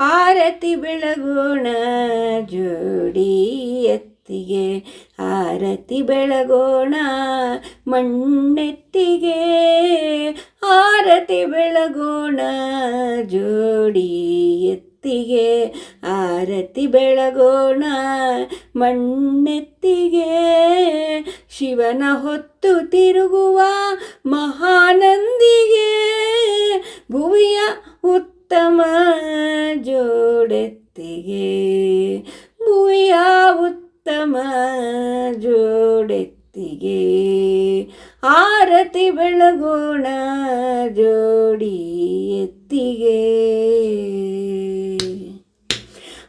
ಆರತಿ ಬೆಳಗೋಣ ಜೋಡಿ ಎತ್ತಿಗೆ. ಆರತಿ ಬೆಳಗೋಣ ಮಣ್ಣೆತ್ತಿಗೆ. ಆರತಿ ಬೆಳಗೋಣ ಜೋಡಿ ಎತ್ತಿಗೆ. ಆರತಿ ಬೆಳಗೋಣ ಮಣ್ಣೆತ್ತಿಗೆ. ಶಿವನ ಹೊತ್ತು ತಿರುಗುವ ಮಹಾನಂದಿಗೆ ಉತ್ತಮ ಜೋಡೆತ್ತಿಗೆ. ಆರತಿ ಬೆಳಗೋಣ ಜೋಡಿ ಎತ್ತಿಗೆ.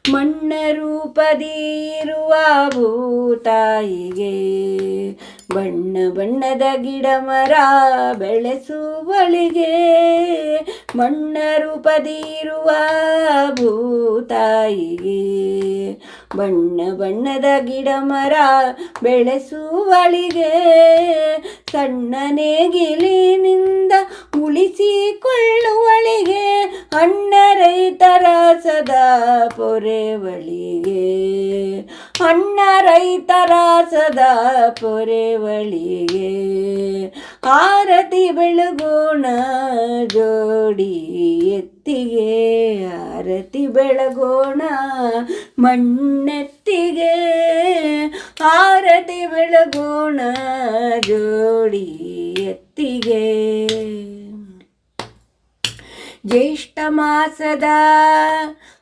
ಮಣ್ಣ ರೂಪದಿರುವ ಭೂತಾಯಿಗೆ ಬಣ್ಣ ಬಣ್ಣದ ಗಿಡ ಮರ ಬೆಳೆಸುವಳಿಗೆ ಮಣ್ಣ ರೂಪದಿರುವ ಭೂತಾಯಿಗೆ ಬಣ್ಣ ಬಣ್ಣದ ಗಿಡ ಮರ ಬೆಳೆಸುವಳಿಗೆ ಸಣ್ಣ ನೇಗಿಲಿನಿಂದ ಉಳಿಸಿಕೊಳ್ಳುವಳಿಗೆ ಅಣ್ಣ ರೈತರ ಸದಾ ಪೊರೆವಳಿಗೆ ಅಣ್ಣ ರೈತರ ಸದಾ ಪೊರೆವಳಿಗೆ ಆರತಿ ಬೆಳಗೋಣ ಜೋಡಿ ಎತ್ತಿಗೆ ಆರತಿ ಬೆಳಗೋಣ ಮಣ್ಣೆತ್ತಿಗೆ ಆರತಿ ಬೆಳಗೋಣ ಜೋಡಿ ಎತ್ತಿಗೆ. ಜ್ಯೇಷ್ಠ ಮಾಸದ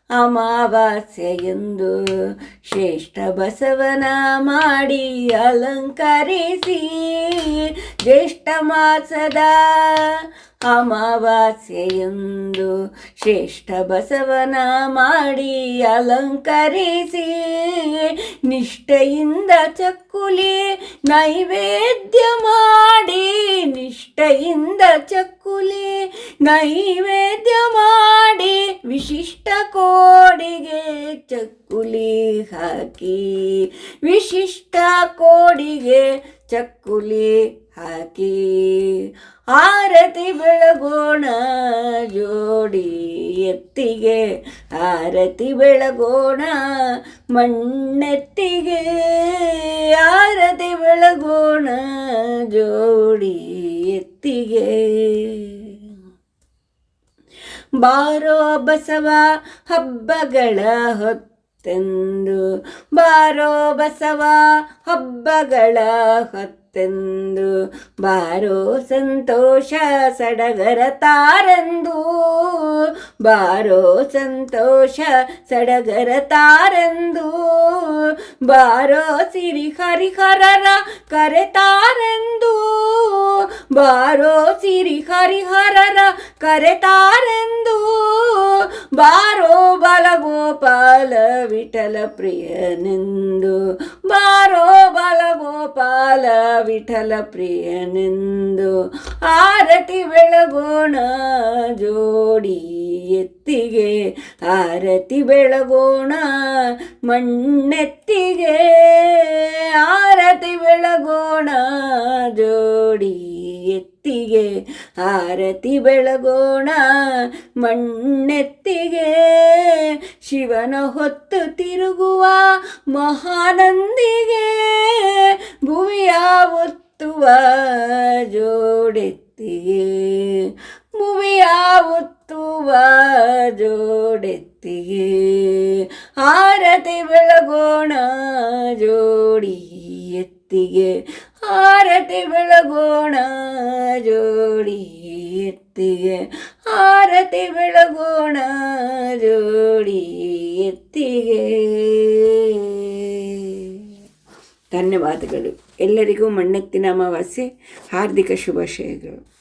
ಅಮಾವಾಸ್ಯೆಯೆಂದು ಶ್ರೇಷ್ಠ ಬಸವನ ಮಾಡಿ ಅಲಂಕರಿಸಿ ಜ್ಯೇಷ್ಠ ಮಾಸದ ಅಮಾವಾಸ್ಯೆಯೆಂದು ಶ್ರೇಷ್ಠ ಬಸವನ ಮಾಡಿ ಅಲಂಕರಿಸಿ ನಿಷ್ಠೆಯಿಂದ ಚಕ್ಕುಲಿ ನೈವೇದ್ಯ ಮಾಡಿ ನಿಷ್ಠೆಯಿಂದ ಚಕ್ಕುಲಿ ನೈವೇದ್ಯ ಮಾಡಿ ವಿಶಿಷ್ಟ ಕೋಡಿಗೆ ಚಕ್ಕುಲಿ ಹಾಕಿ, ವಿಶಿಷ್ಟ ಕೋಡಿಗೆ ಚಕ್ಕುಲಿ ಹಾಕಿ, ಆರತಿ ಬೆಳಗೋಣ ಜೋಡಿ ಎತ್ತಿಗೆ, ಆರತಿ ಬೆಳಗೋಣ ಮಣ್ಣೆತ್ತಿಗೆ, ಆರತಿ ಬೆಳಗೋಣ ಜೋಡಿ ಎತ್ತಿಗೆ. ಬಾರೋ ಬಸವ ಹಬ್ಬಗಳ ಹೊತ್ತೆಂದು. ಬಾರೋ ಬಸವ ಹಬ್ಬಗಳ ಹೊತ್ತೆಂದು. ಬಾರೋ ಸಂತೋಷ ಸಡಗರ ತಾರೆಂದು. ಬಾರೋ ಸಂತೋಷ ಸಡಗರ ತಾರೆಂದು. ಬಾರೋ ಸಿರಿ ಹರಿಹರರ ಕರೆತಾರೆಂದು ಬಾರೋ ಸಿರಿ ಹರಿಹರರ ಕರೆತಾರೆಂದು ಬಾರೋ ಬಲಗೋಪಾಲ ವಿಠಲ ಪ್ರಿಯನೆಂದು. ಬಾರೋ ಬಲಗೋಪಾಲ ವಿಠಲ ಪ್ರಿಯನೆಂದು. ಆರತಿ ಬೆಳಗೋಣ ಜೋಡಿ ಎತ್ತಿಗೆ. ಆರತಿ ಬೆಳಗೋಣ ಮಣ್ಣೆತ್ತಿಗೆ. ಆರತಿ ಬೆಳಗೋಣ ಜೋಡಿ ಎತ್ತಿಗೆ ಆರತಿ ಬೆಳಗೋಣ, ಮಣ್ಣೆತ್ತಿಗೆ ಶಿವನ ಹೊತ್ತು ತಿರುಗುವ ಮಹಾನಂದಿಗೆ ಭುವಿಯ ಒತ್ತುವ ಜೋಡೆತ್ತಿಗೆ, ಭುವಿಯ ಒತ್ತುವ ಜೋಡೆತ್ತಿಗೆ, ಆರತಿ ಬೆಳಗೋಣ ಜೋಡಿ ಎತ್ತಿಗೆ ಆರತಿ ಬೆಳಗೋಣ ಜೋಡಿ ಎತ್ತಿಗೆ. ಆರತಿ ಬೆಳಗೋಣ ಜೋಡಿ ಎತ್ತಿಗೆ. ಧನ್ಯವಾದಗಳು. ಎಲ್ಲರಿಗೂ ಮಣ್ಣೆತ್ತಿನ ಅಮಾವಾಸ್ಯೆ ಹಾರ್ದಿಕ ಶುಭಾಶಯಗಳು.